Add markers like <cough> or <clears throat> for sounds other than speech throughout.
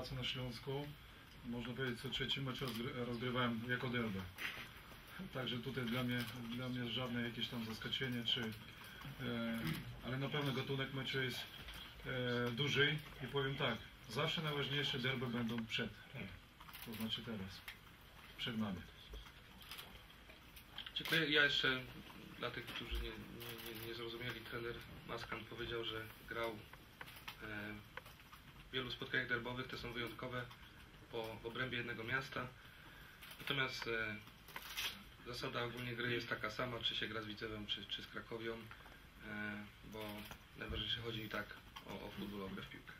pracę na Śląsku. Można powiedzieć, co trzeci mecz rozgry- rozgrywałem jako derby. Także tutaj dla mnie, dla mnie żadne jakieś tam zaskoczenie, czy, e, ale na pewno gatunek meczu jest e, duży i powiem tak, zawsze najważniejsze derby będą przed, to znaczy teraz, przed nami. Dziękuję. Ja jeszcze dla tych, którzy nie, nie, nie, nie zrozumieli, trener Maskan powiedział, że grał e, w wielu spotkaniach derbowych, te są wyjątkowe po obrębie jednego miasta. Natomiast e, zasada ogólnie gry jest taka sama, czy się gra z Widzewem, czy, czy z Krakowią, e, bo najważniejsze chodzi i tak o, o futbol, o grę w piłkę.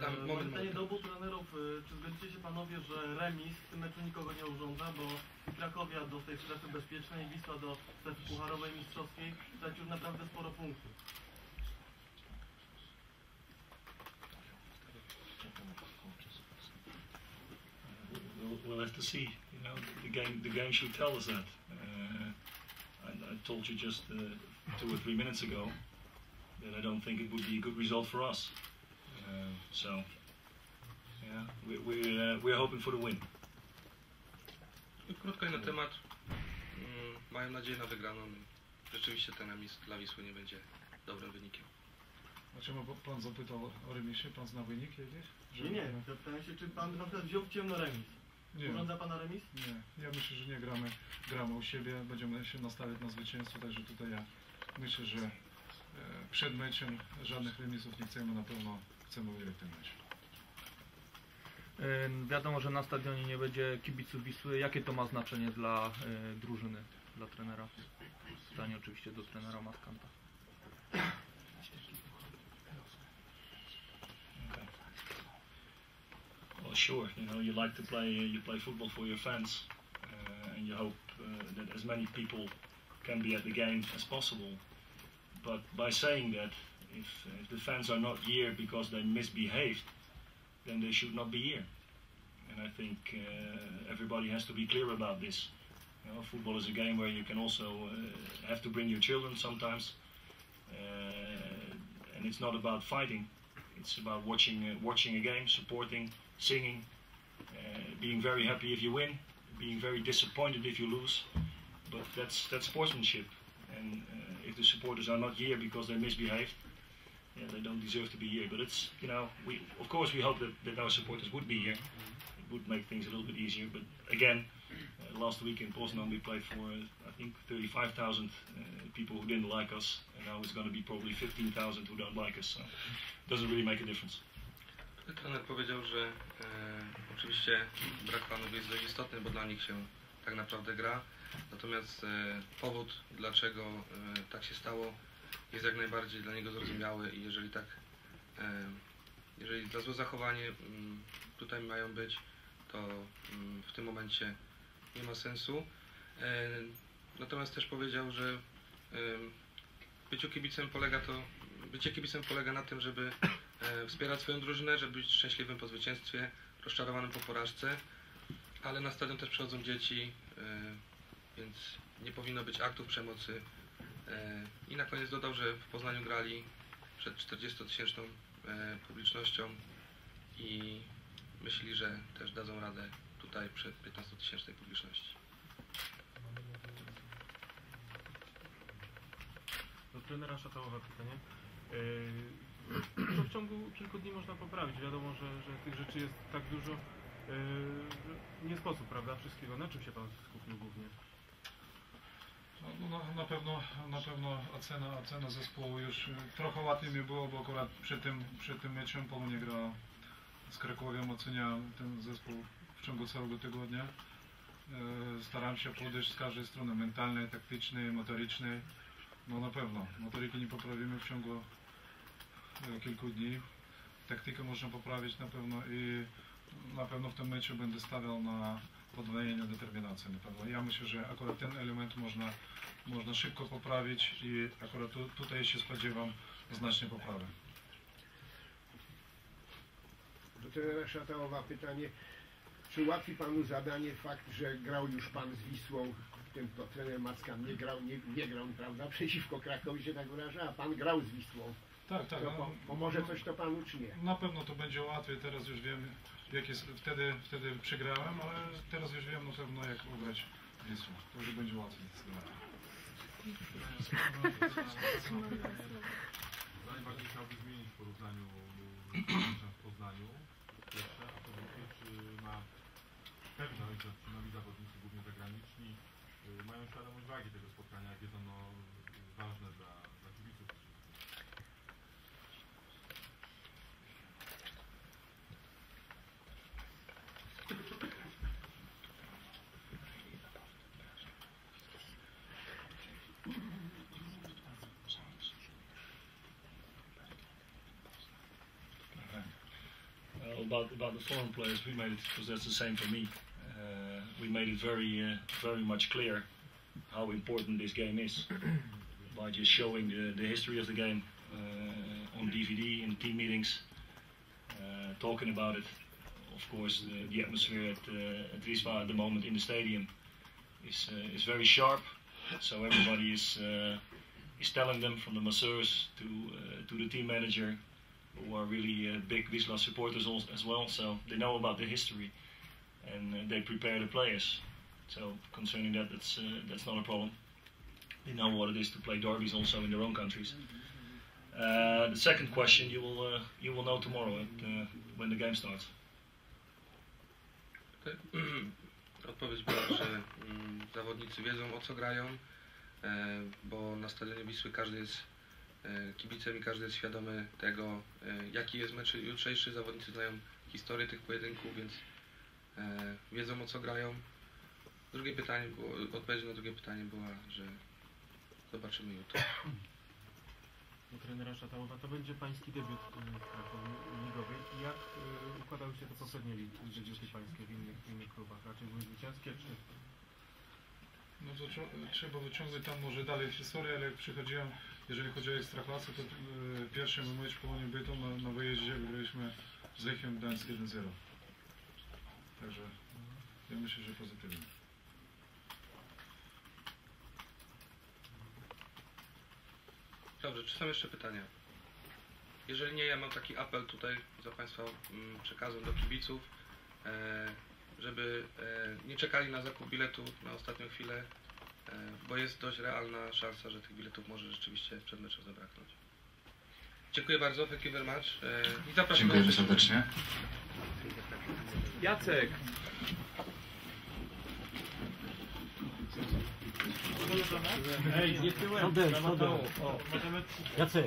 Tam, E, moment, Mam pytanie do obu trenerów. e, Czy zgodzicie się panowie, że remis w tym meczu nikogo nie urządza, bo Krakowia do tej strefy bezpiecznej, Wisła do strefy pucharowej mistrzowskiej traci już naprawdę sporo punktów. We'll, we'll have to see. You know, the game the game should tell us that. Uh, I, I told you just uh, two or three minutes ago that I don't think it would be a good result for us. Uh, so, yeah, we, we're uh, we're hoping for the win. Krótko i na temat. Mm, Mają nadzieję na wygraną. Rzeczywiście ten remis dla Wisły nie będzie dobrym wynikiem. Znaczy, bo pan zapytał o remisie, pan zna wynik jakiś? Że- Nie, nie. Zapytałem się, czy pan na przykład wziął w ciemno remis. Nie, Urządza pana remis? nie. Ja myślę, że nie gramy, gramy u siebie, będziemy się nastawiać na zwycięstwo, także tutaj ja myślę, że e, przed meczem żadnych remisów nie chcemy, na pewno chcemy wygrać ten mecz. Ym, Wiadomo, że na stadionie nie będzie kibiców Wisły. Jakie to ma znaczenie dla y, drużyny, dla trenera? Pytanie oczywiście do trenera Maskanta. Well, sure. You know, you like to play. You play football for your fans, uh, and you hope uh, that as many people can be at the game as possible. But by saying that, if, if the fans are not here because they misbehaved, then they should not be here. And I think uh, everybody has to be clear about this. You know, football is a game where you can also uh, have to bring your children sometimes, uh, and it's not about fighting. It's about watching uh, watching a game, supporting, singing, uh, being very happy if you win, being very disappointed if you lose. But that's that's sportsmanship. And uh, if the supporters are not here because they misbehaved, yeah, they don't deserve to be here. But it's you know we of course we hope that, that our supporters would be here. It would make things a little bit easier. But again, uh, last week in Poznan we played for uh, I think 35,000 uh, people who didn't like us, now it's going to be probably 15,000 who don't like us. So it doesn't really make a difference. Trener powiedział, że e, oczywiście brak fanów jest dość istotny, bo dla nich się tak naprawdę gra. Natomiast e, powód, dlaczego e, tak się stało, jest jak najbardziej dla niego zrozumiały i jeżeli tak, e, jeżeli za złe zachowanie mm, tutaj mają być, to mm, w tym momencie nie ma sensu. E, natomiast też powiedział, że byciu kibicem polega to, bycie kibicem polega na tym, żeby e, wspierać swoją drużynę, żeby być szczęśliwym po zwycięstwie, rozczarowanym po porażce, ale na stadion też przychodzą dzieci, e, więc nie powinno być aktów przemocy. E, I na koniec dodał, że w Poznaniu grali przed 40-tysięczną e, publicznością i myśli, że też dadzą radę tutaj przed 15-tysięcznej publiczności. Trenera Szatałowa pytanie. Yy, Co w ciągu kilku dni można poprawić? Wiadomo, że, że tych rzeczy jest tak dużo, yy, nie sposób, prawda, wszystkiego. Na czym się Pan skupił głównie? No, no, na- na pewno, na pewno ocena, ocena zespołu już y, trochę łatwiej mi było, bo akurat przed tym, przed tym meczem Polonia gra z Krakowią, oceniałem ten zespół w ciągu całego tygodnia. Staram się podejść z każdej strony mentalnej, taktycznej, motorycznej. No na pewno, motoryki nie poprawimy w ciągu e, kilku dni. Taktykę można poprawić na pewno i na pewno w tym meczu będę stawiał na podwojenie determinacji na pewno. Ja myślę, że akurat ten element można, można szybko poprawić i akurat tu, tutaj się spodziewam znacznej poprawy. Do trenera Szatałowa pytanie, czy ułatwi panu zadanie fakt, że grał już pan z Wisłą, ten to trener Mackan nie grał, nie, nie grał, prawda, przeciwko Krakowi się tak wyraża, a pan grał z Wisłą Tak, tak. To No, po, pomoże coś to panu, czy nie? na pewno to będzie łatwiej, teraz już wiem, jak jest, wtedy, wtedy przegrałem, ale teraz już wiem na pewno jak ugrać Wisłę. To już będzie łatwiej. najbardziej chciałby zmienić w porównaniu w Poznaniu? Pierwsze, a po drugie, czy ma pewność, że nowi zawodnicy, głównie zagraniczni, y, mają świadomość wagi tego spotkania, jak jest ono ważne dla, about about the foreign players, we made it because that's the same for me. Uh, we made it very uh, very much clear how important this game is <clears throat> by just showing the, the history of the game uh, on DVD in team meetings, uh, talking about it. Of course, the, the atmosphere at uh, at at the moment in the stadium is uh, is very sharp. So everybody is uh, is telling them from the masseurs to to the team manager who are really uh, big Wisla supporters as well, so they know about the history and uh, they prepare the players. So concerning that, that's uh, that's not a problem. They know what it is to play derbies also in their own countries. Uh, the second question you will uh, you will know tomorrow at, uh, when the game starts. <clears throat> Odpowiedź była, że mm, zawodnicy wiedzą o co grają, bo na stadionie Wisły każdy jest kibicem i każdy jest świadomy tego, e, jaki jest mecz jutrzejszy. Zawodnicy znają historię tych pojedynków, więc e, wiedzą o co grają. Drugie pytanie było, odpowiedź na drugie pytanie była, że zobaczymy jutro. <clears throat> Trenera Szatałowa to będzie pański debiut y, ligowej. Jak układały się te poprzednie debiuty pańskie w innych, w innych klubach? Raczej były zwycięskie, czy No to trzeba wyciągnąć tam może dalej historię, ale jak przychodziłem, jeżeli chodzi o Ekstraklasę, to yy, pierwszy mój mecz Polonii Bytom na, na wyjeździe wygraliśmy z Lechem Gdańsk 1-0. Także ja myślę, że pozytywnie. Dobrze, czy są jeszcze pytania? Jeżeli nie, ja mam taki apel tutaj za Państwa mm, przekazem do kibiców, e, żeby e, nie czekali na zakup biletu na ostatnią chwilę, e, E, bo jest dość realna szansa, że tych biletów może rzeczywiście przed meczem zabraknąć. Dziękuję bardzo, thank you very much e, i zapraszam. Dziękujemy serdecznie. Jacek! Ej, nie tyłem, Jacek,